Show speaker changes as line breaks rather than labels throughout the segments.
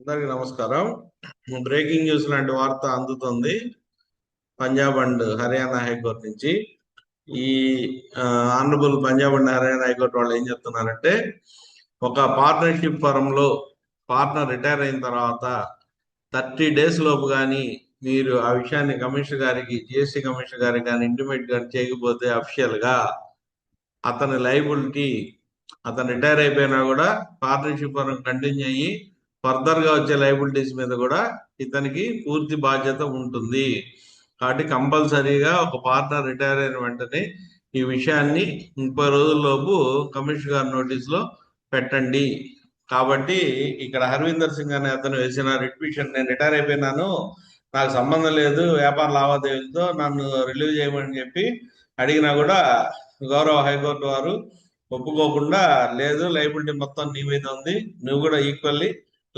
అందరికి నమస్కారం. Breaking news లాంటి వార్త అందుతుంది. పంజాబ్ అండ్ హర్యానా హైకోర్టు నుంచి. ఈ honourable Punjab and Haryana high court వాళ్ళు ఏం చెప్తున్నారంటే ఒక పార్ట్నర్షిప్ ఫరంలో పార్ట్నర్ రిటైర్ అయిన తర్వాత థర్టీ డేస్ లోపు కానీ మీరు ఆ విషయాన్ని కమిషనర్ గారికి జిఎస్టీ కమిషనర్ గారికి కానీ ఇంటిమేట్ కానీ చేయకపోతే అఫిషియల్గా అతని లైబిలిటీ అతను రిటైర్ అయిపోయినా కూడా పార్ట్నర్షిప్ ఫరం కంటిన్యూ అయ్యి ఫర్దర్గా వచ్చే లైబిలిటీస్ మీద కూడా ఇతనికి పూర్తి బాధ్యత ఉంటుంది. కాబట్టి కంపల్సరీగా ఒక పార్ట్నర్ రిటైర్ అయిన వెంటనే ఈ విషయాన్ని ముప్పై రోజుల్లోపు కమిషనర్ గారి నోటీస్లో పెట్టండి. కాబట్టి ఇక్కడ హర్వీందర్ సింగ్ అనే అతను వేసిన రిట్విషన్ నేను రిటైర్ అయిపోయినాను నాకు సంబంధం లేదు వ్యాపార లావాదేవీలతో నన్ను రిలీవ్ చేయమని చెప్పి అడిగినా కూడా గౌరవ హైకోర్టు వారు ఒప్పుకోకుండా లేదు లైబిలిటీ మొత్తం నీ మీద ఉంది నువ్వు కూడా ఈక్వల్లీ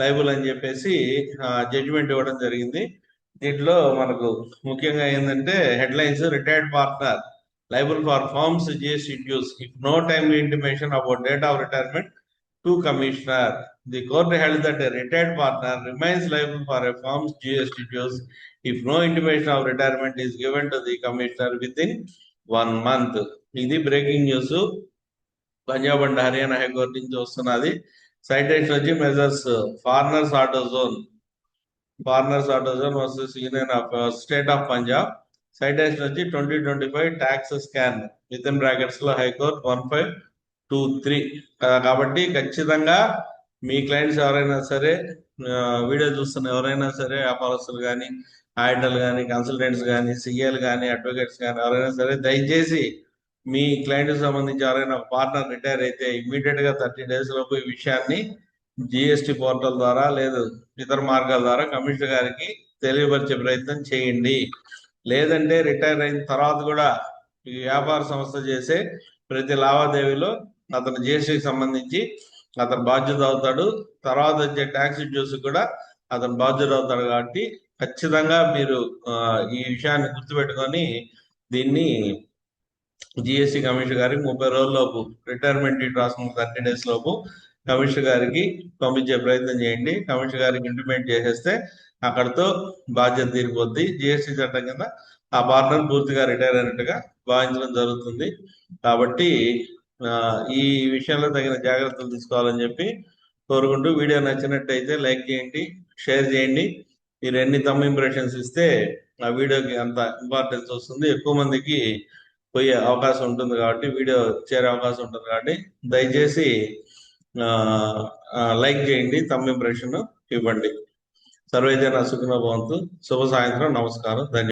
లైబుల్ అని చెప్పేసి జడ్జిమెంట్ ఇవ్వడం జరిగింది. దీంట్లో మనకు ముఖ్యంగా ఏంటంటే headlines retired partner liable for firm's GST dues if no time intimation about date of retirement to commissioner the court held that a retired partner remains liable for a firm's GST dues if no intimation of retirement is given to the commissioner within one month ఇది breaking news Punjab and Haryana high court నుంచి వస్తున్నది. Citation వచ్చి messrs Farners auto zone. Farners auto zone versus union of state of Punjab. Citation వచ్చి twenty twenty five tax scan. Within బ్రాకెట్స్లో high court one five two three. కాబట్టి ఖచ్చితంగా మీ clients ఎవరైనా సరే video చూస్తున్న ఎవరైనా సరే వ్యాపారస్తులు కానీ ఆడిటర్లు కానీ కన్సల్టెంట్స్ కానీ సిఏలు కానీ అడ్వకేట్స్ కానీ ఎవరైనా సరే దయచేసి మీ క్లయింట్ సంబంధించి ఎవరైనా పార్ట్నర్ రిటైర్ అయితే ఇమీడియట్గా థర్టీ డేస్ లోపు ఈ విషయాన్ని జిఎస్టి పోర్టల్ ద్వారా లేదు ఇతర మార్గాల ద్వారా కమిషనర్ గారికి తెలియపరిచే ప్రయత్నం చేయండి. లేదంటే రిటైర్ అయిన తర్వాత కూడా ఈ వ్యాపార సంస్థ చేసే ప్రతి లావాదేవీలో అతను జిఎస్టికి సంబంధించి అతను బాధ్యత అవుతాడు. తర్వాత వచ్చే ట్యాక్స్ డ్యూస్ కూడా అతను బాధ్యత అవుతాడు కాబట్టి ఖచ్చితంగా మీరు ఈ విషయాన్ని గుర్తుపెట్టుకొని దీన్ని జిఎస్టి కమిషనర్ గారికి ముప్పై రోజుల లోపు రిటైర్మెంట్ డీట్ రాసుకున్న థర్టీ డేస్ లోపు కమిషనర్ గారికి పంపించే ప్రయత్నం చేయండి. కమిషనర్ గారికి ఇంప్లిమెంట్ చేసేస్తే అక్కడతో బాధ్యత తీరిపోద్ది. జిఎస్టి చట్టం కింద ఆ పార్ట్నర్ పూర్తిగా రిటైర్ అయినట్టుగా భావించడం జరుగుతుంది. కాబట్టి ఈ విషయంలో తగిన జాగ్రత్తలు తీసుకోవాలని చెప్పి కోరుకుంటూ వీడియో నచ్చినట్టయితే లైక్ చేయండి షేర్ చేయండి. మీరు ఎన్ని తమ్ ఇంప్రెషన్స్ ఇస్తే ఆ వీడియోకి అంత ఇంపార్టెన్స్ వస్తుంది. ఎక్కువ మందికి పోయే అవకాశం ఉంటుంది కాబట్టి వీడియో చేరే అవకాశం ఉంటుంది కాబట్టి దయచేసి లైక్ చేయండి తమ్ ఇంప్రెషన్ ఇవ్వండి. సర్వేజన సుఖిన భవంతు. శుభ సాయంత్రం నమస్కారం ధన్యవాదాలు.